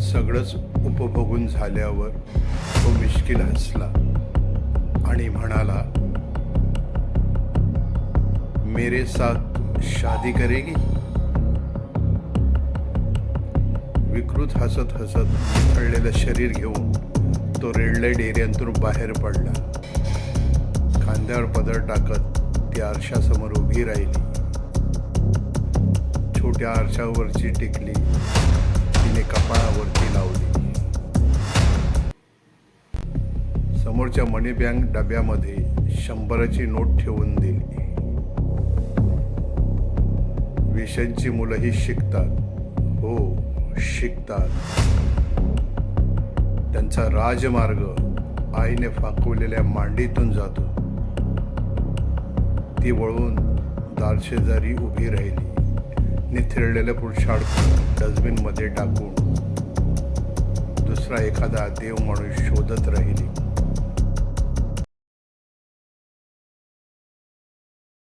सगळंच उपभोगून झाल्यावर तो मिश्किल हसला आणि म्हणाला मेरे साथ शादी करेगी? विकृत हसत हसत निखळलेलं शरीर घेऊन तो रेड लाइट बाहेर पडला. खांद्यावर पदर टाकत ती आरशासमोर उभी राहिली. छोट्या आरशावरची टिकली. तिने कपाळ समोरच्या मनी बँक डब्यामध्ये शंभराची नोट ठेवून दिली. विषयांची मुलंही शिकतात. हो शिकतात. त्यांचा राजमार्ग आईने फाकवलेल्या मांडीतून जातो. ती वळून दारशेजारी उभी राहिली. निथिरलेलं पुरुषाड डस्टबिनमध्ये टाकून दुसरा एखादा देव माणूस शोधत राहिली.